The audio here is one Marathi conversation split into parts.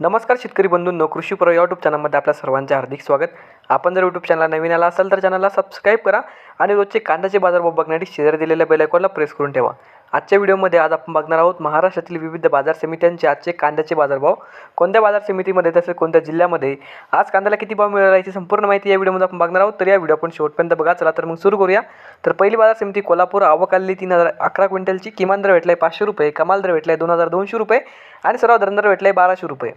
नमस्कार शेतकरी बंधूंनो कृषी प्रो यूट्यूब चॅनलमध्ये आपल्या सर्वांचे हार्दिक स्वागत. आपण जर यूट्यूब चॅनलला नवीन आला असाल तर चॅनलला सबस्क्राईब करा आणि रोजचे कांद्याचे बाजारभाव बघण्यासाठी शेजारी दिलेल्या बेलायकॉनला प्रेस करून ठेवा. आजच्या व्हिडिओमध्ये आज आपण बघणार आहोत महाराष्ट्रातील विविध बाजार समित्यांचे आजचे कांद्याचे बाजारभाव. कोणत्या बाजार समितीमध्ये तसेच कोणत्या जिल्ह्यामध्ये आज कांद्याला किती भाव मिळाला याची संपूर्ण माहिती या व्हिडिओमध्ये आपण बघणार आहोत. तर या व्हिडिओ आपण शेवटपर्यंत बघा. चला तर मग सुरू करूया. तर पहिली बाजार समिती कोल्हापूर आवक आलेली तीन हजार अकरा क्विंटलची. किमान दर भेटलाय पाचशे रुपये कमाल दर भेटलाय दोन हजार दोनशे रुपये आणि सर्वात दर भेटलाय बाराशे रुपये.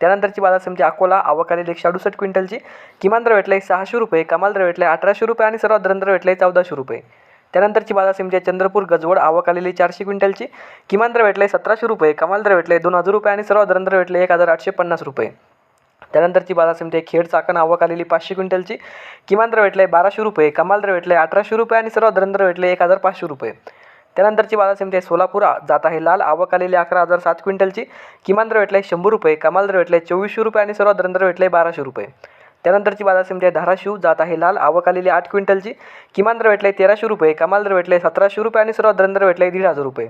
त्यानंतरची बाजार समिती अकोला आवक आलेली एकशे अडुसष्ट क्विंटलची किमान दर भेटलाय सहाशे रुपये कमाल दर भेटलाय अठराशे रुपये आणि सर्वात दर भेटलाय चौदाशे रुपये. त्यानंतरची बाजार समिती आहे चंद्रपूर गजवड आवक आलेली चारशे क्विंटलची किमान दर भेटलाय सतराशे रुपये कमाल दर भेटलाय दोन हजार रुपये आणि सर्वात दर भेटले एक हजार आठशे पन्नास रुपये. त्यानंतरची बाजार समिती आहे खेड चाकण आवक आलेली पाचशे क्विंटलची किमान दर भेटलाय बाराशे रुपये कमाल दर भेटलाय अठराशे रुपये आणि सर्वात दर भेटले एक हजार पाचशे रुपये. त्यानंतरची बाजार समिती आहे सोलापूर जात आहे. लाल आवक आलेली अकरा हजार सात क्विंटलची. किमान दर भेटलाय शंभर रुपये कमाल दर भेटलाय चोवीसशे रुपये आणि सर्वात दर भेटलाय बाराशे रुपये. त्यानंतरची बाजार समिती आहे धाराशिव जात आहे लाल आवक आलेली आठ क्विंटलची. किमान दर भेटलाय तेराशे रुपये कमाल दर भेटलाय सतराशे रुपये आणि सर्वात दर भेटलाय दीड हजार रुपये.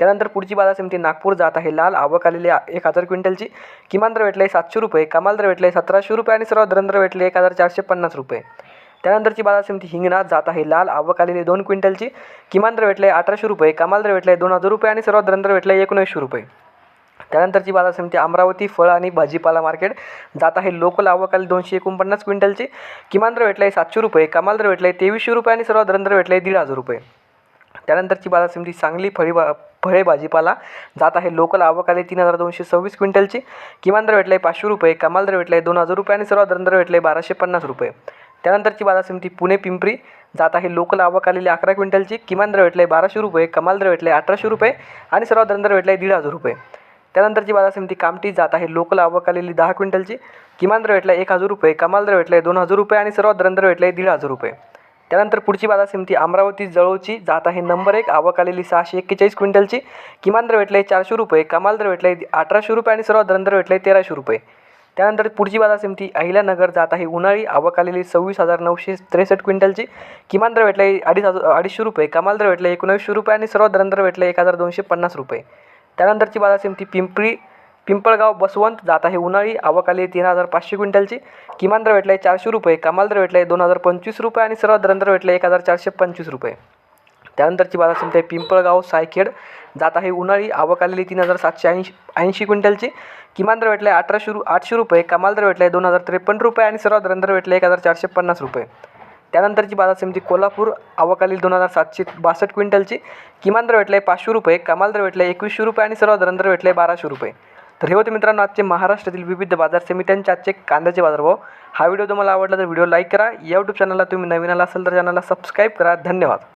त्यानंतर पुढची बाजार समिती नागपूर जात आहे लाल आवक आलेली एक हजार क्विंटलची. किमान दर भेटलाय सातशे रुपये कमाल दर भेटलाय सतराशे रुपये आणि सर्वात दर भेटले एक हजार चारशे पन्नास रुपये. त्यानंतरची बाजार समिती हिंगणा जात आहे. लाल आवक आलेली दोन क्विंटलची. किमान दर भेटलाय अठराशे रुपये कमाल दर भेटलाय दोन हजार रुपये आणि सर्वात दर आहे एकोणीसशे रुपये. त्यानंतरची बाजार समिती अमरावती फळ आणि भाजीपाला मार्केट जात आहे. लोकल आवकाली दोनशे एकोणपन्नास क्विंटलची. किमान दर आहे सातशे रुपये कमाल दर भेटलाय तेवीसशे रुपये आणि सर्वात दर भेटलाय दीड हजार रुपये. त्यानंतरची बाजार समिती सांगली फळी बा फळे भाजीपाला जात आहे. लोकल आवक आले तीन हजार दोनशे सव्वीस क्विंटलची. किमान दर आहे पाचशे रुपये कमाल दर आहे दोन हजार रुपये आणि सर्वात दर भेटलाय बाराशे पन्नास रुपये. त्यानंतरची बाजार समिती पुणे पिंपरी. जात आहे लोकल आवक आलेली अकरा क्विंटलची. किमान दर आहे बाराशे रुपये कमाल दर भेटलाय अठराशे रुपये आणि सर्वात दर भेटलाय दीड हजार रुपये. त्यानंतरची बाजार समिती कामठी. जात आहे लोकल आवक आलेली दहा क्विंटलची. किमान दर आहे एक हजार रुपये कमाल दर भेटलाय दोन हजार रुपये आणि सर्वात दर आहे दीड हजार रुपये. त्यानंतर पुढची बाजार समिती अमरावती जळोची जात आहे नंबर एक. आवक आलेली सहाशे एक्केचाळीस क्विंटलची. किमान दर भेटलाय चारशे रुपये कमाल दर भेटलाय अठराशे रुपये आणि सर्वात दर भेटलाय तेराशे रुपये. त्यानंतर पुढची बाजार समिती अहिल्यानगर जात आहे. उन्हाळी आवक आलेली सव्वीस हजार नऊशे त्रेसष्ट क्विंटलची. किमान दर भेटलाय अडीच हजार अडीचशे रुपये. कमाल दर भेटला एकोणावीसशे रुपये आणि सर्वात दर भेटला एक हजार दोनशे पन्नास रुपये. त्यानंतरची बाजार समिती पिंपरी पिंपळगाव बसवंत जात आहे. उन्हाळी आवक आली तीन हजार पाचशे क्विंटलची. किमान दर भेटलाय चारशे रुपये. कमाल दर भेटलाय दोन हजार पंचवीस रुपये आणि सर्वात दर भेटला एक हजार चारशे पंचवीस रुपये. त्यानंतरची बाजार समिती आहे पिंपळगाव सायखेड. जात आहे उन्हाळी. आवक आलेली तीन हजार सातशे ऐंशी ऐंशी क्विंटलची. किमान दर भेटलाय अठराशे रु आठशे रुपये. कमाल दर आहे दोन हजार त्रेपन्न रुपये आणि सर्वात दर भेटला एक हजार चारशे पन्नास रुपये. त्यानंतरची बाजार समिती कोल्हापूर. आवकालील दोन हजार सातशे बासष्ट क्विंटलची. किमान दर भेटलाय पाचशे रुपये. कमाल दर आहे एकवीसशे रुपये आणि सर्वात दर भेटलाय बाराशे रुपये. तर हे होते मित्रांनो आजचे महाराष्ट्रातील विविध बाजार समित्यांचे आजचे कांद्याचे बाजारभाव. हा व्हिडिओ तुम्हाला आवडला तर व्हिडिओ लाईक करा. या यूट्यूब चॅनलला तुम्ही नवीन आला असेल तर चॅनलला सबस्क्राईब करा. धन्यवाद.